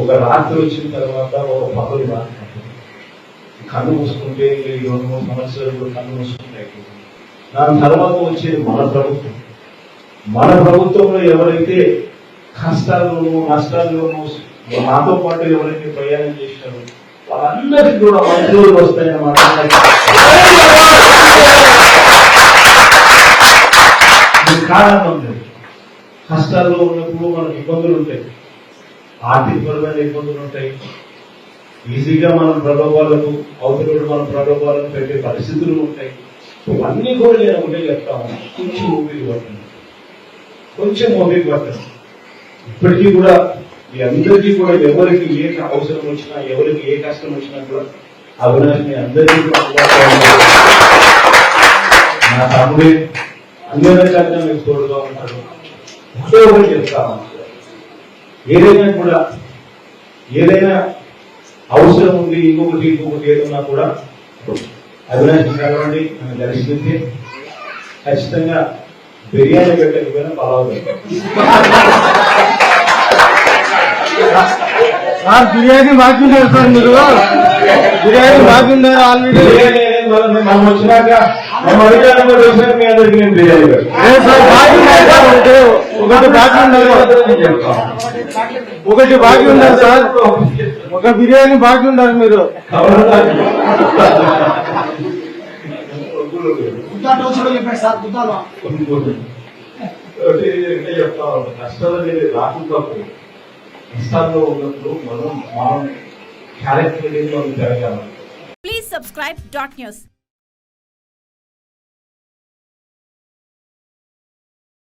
ఒక రాత్రి వచ్చిన తర్వాత ఒక పగలు రాత్రి. కన్ను మూసుకుంటే ఈ రెండు మూడు సంవత్సరాలు కన్ను మూసుకుంటాయి. దాని తర్వాత వచ్చేది మన ప్రభుత్వం. మన ప్రభుత్వంలో ఎవరైతే కష్టాల్లోనూ నష్టాల్లోనూ మాతో పాటు ఎవరైతే ప్రయాణం చేశారో వాళ్ళందరికీ కూడా మంచి వస్తాయన్నమాట కారణం ఉంది కష్టాల్లో ఉన్నప్పుడు మనకు ఇబ్బందులు ఉంటాయి. ఆర్థికపరమైన ఇబ్బందులు ఉంటాయి. ఈజీగా మనం ప్రలోభాలకు అవతలుడు మన ప్రలోభాలను పెట్టే పరిస్థితులు ఉంటాయి. ఇవన్నీ కూడా నేను ఒకటే చెప్తా ఉన్నాను కొంచెం ఓపిక పట్టండి. కొంచెం ఓపిక పట్టండి. ఇప్పటికీ కూడా మీ అందరికీ కూడా ఎవరికి ఏ అవసరం వచ్చినా ఎవరికి ఏ కష్టం వచ్చినా కూడా అవినాష్ మీ అందరికీ కూడా నా తమ్ముడే అన్ని రకాలుగా మీకు తోడుగా ఉంటాడు ఒకటే ఒకటి చెప్తాను ఏదైనా కూడా ఏదైనా అవసరం ఉంది ఇంకొకటి ఇంకొకటి ఏదన్నా కూడా అవినాష్ కలవండి నన్ను దర్శిస్తే ఖచ్చితంగా బిర్యానీ పెట్టకపోయినా పలావ్ సార్ బిర్యానీ బాగుంటారు సార్ మీరు. బిర్యానీ బాగుంటారు ఆల్రెడీ మనం వచ్చినాక మనం అడిగాను మీ అందరికీ నేను బిర్యానీ పెడతాను. లేదు సార్ బాగుంటారు సార్ ఒకటి ఒకటి బాగుంటారు నేను చెప్తాను. ఒకటి బాగుంటారు సార్ ఒక బిర్యానీ బాగుంటారు మీరు ఒకటి ఏంటంటే చెప్తా ఉన్నాను. కష్టాలు అనేది రాకుండా పోయి కష్టాల్లో ఉన్నప్పుడు మనం మనం క్యారెక్టర్ అనేది మనం జరగాలి Please subscribe dot news.